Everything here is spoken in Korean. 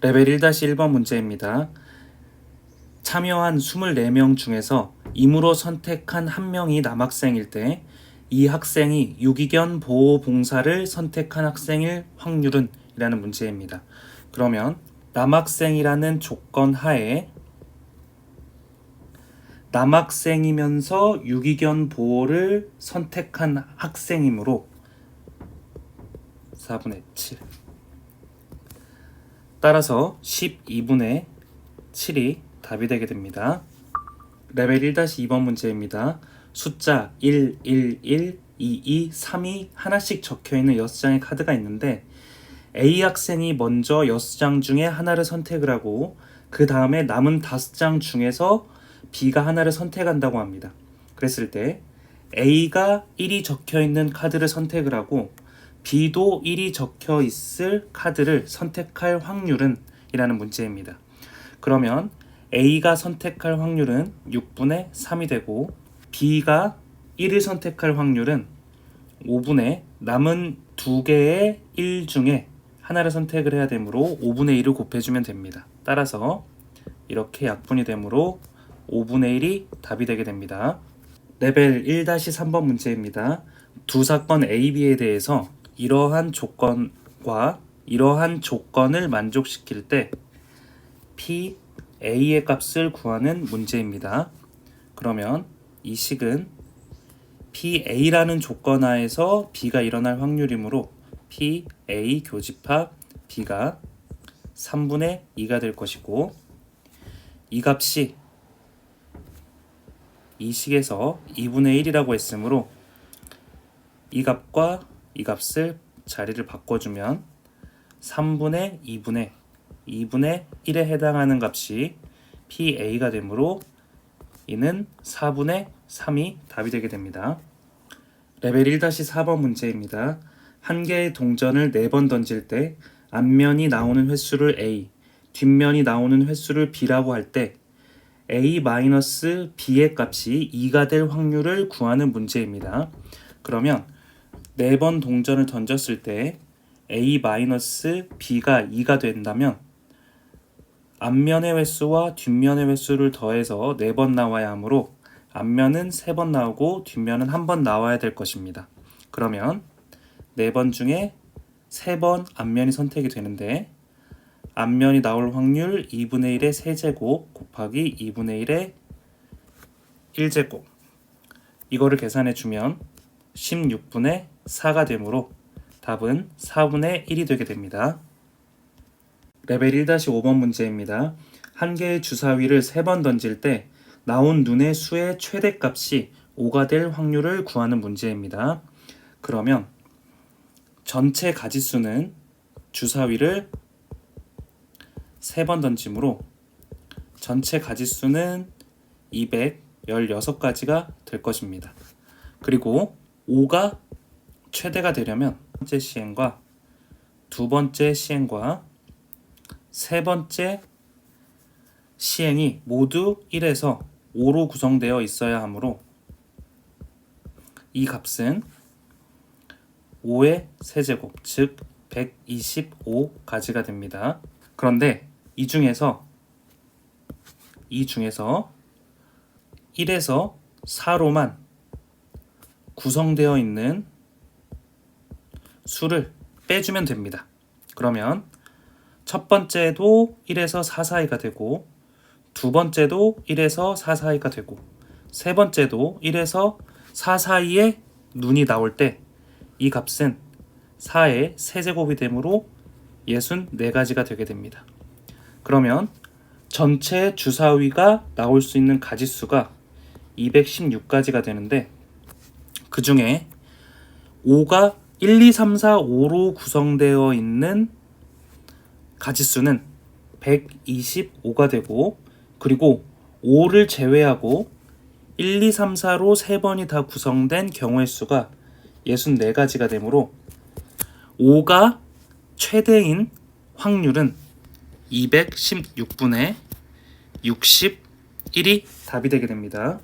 레벨 1-1번 문제입니다. 참여한 24명 중에서 임으로 선택한 한 명이 남학생일 때 이 학생이 유기견 보호 봉사를 선택한 학생일 확률은? 이라는 문제입니다. 그러면 남학생이라는 조건 하에 남학생이면서 유기견 보호를 선택한 학생이므로 4분의 7 따라서 12분의 7이 답이 되게 됩니다. 레벨 1-2번 문제입니다. 숫자 1, 1, 1, 2, 2, 3이 하나씩 적혀 있는 6장의 카드가 있는데 A 학생이 먼저 6장 중에 하나를 선택을 하고 그 다음에 남은 5장 중에서 B가 하나를 선택한다고 합니다. 그랬을 때 A가 1이 적혀 있는 카드를 선택을 하고 B도 1이 적혀 있을 카드를 선택할 확률은? 이라는 문제입니다. 그러면 A가 선택할 확률은 6분의 3이 되고 B가 1을 선택할 확률은 5분의 남은 두 개의 1 중에 하나를 선택을 해야 되므로 5분의 1을 곱해주면 됩니다. 따라서 이렇게 약분이 되므로 5분의 1이 답이 되게 됩니다. 레벨 1-3번 문제입니다. 두 사건 A, B에 대해서 이러한 조건과 이러한 조건을 만족시킬 때 P, A의 값을 구하는 문제입니다. 그러면 이 식은 PA라는 조건 하에서 B가 일어날 확률이므로 PA 교집합 B가 3분의 2가 될 것이고 이 값이 이 식에서 2분의 1이라고 했으므로 이 값과 이 값을 자리를 바꿔주면 3분의 2분의 2분의 1에 해당하는 값이 PA가 되므로 이는 4분의 3이 답이 되게 됩니다. 레벨 1-4번 문제입니다. 한 개의 동전을 4번 던질 때 앞면이 나오는 횟수를 A, 뒷면이 나오는 횟수를 B라고 할 때 A-B의 값이 2가 될 확률을 구하는 문제입니다. 그러면 4번 동전을 던졌을 때 A-B가 2가 된다면 앞면의 횟수와 뒷면의 횟수를 더해서 4번 나와야 하므로 앞면은 3번 나오고 뒷면은 1번 나와야 될 것입니다. 그러면 4번 중에 3번 앞면이 선택이 되는데 앞면이 나올 확률 2분의 1의 세제곱 곱하기 2분의 1의 1제곱 이거를 계산해 주면 16분의 4가 되므로 답은 4분의 1이 되게 됩니다. 레벨 1-5번 문제입니다. 한 개의 주사위를 3번 던질 때 나온 눈의 수의 최대값이 5가 될 확률을 구하는 문제입니다. 그러면 전체 가지수는 주사위를 3번 던짐으로 전체 가지수는 216가지가 될 것입니다. 그리고 5가 최대가 되려면 첫 번째 시행과 두 번째 시행과 세 번째 시행이 모두 1에서 5로 구성되어 있어야 하므로 이 값은 5의 세제곱 즉 125가지가 됩니다. 그런데 이 중에서 이 중에서 1에서 4로만 구성되어 있는 수를 빼주면 됩니다. 그러면 첫 번째도 1에서 4 사이가 되고 두 번째도 1에서 4 사이가 되고 세 번째도 1에서 4 사이에 눈이 나올 때 이 값은 4의 세제곱이 되므로 64가지가 되게 됩니다. 그러면 전체 주사위가 나올 수 있는 가지수가 216가지가 되는데 그 중에 5가 1, 2, 3, 4, 5로 구성되어 있는 가지수는 125가 되고 그리고 5를 제외하고 1, 2, 3, 4로 3번이 다 구성된 경우의 수가 64가지가 되므로 5가 최대인 확률은 216분의 61이 답이 되게 됩니다.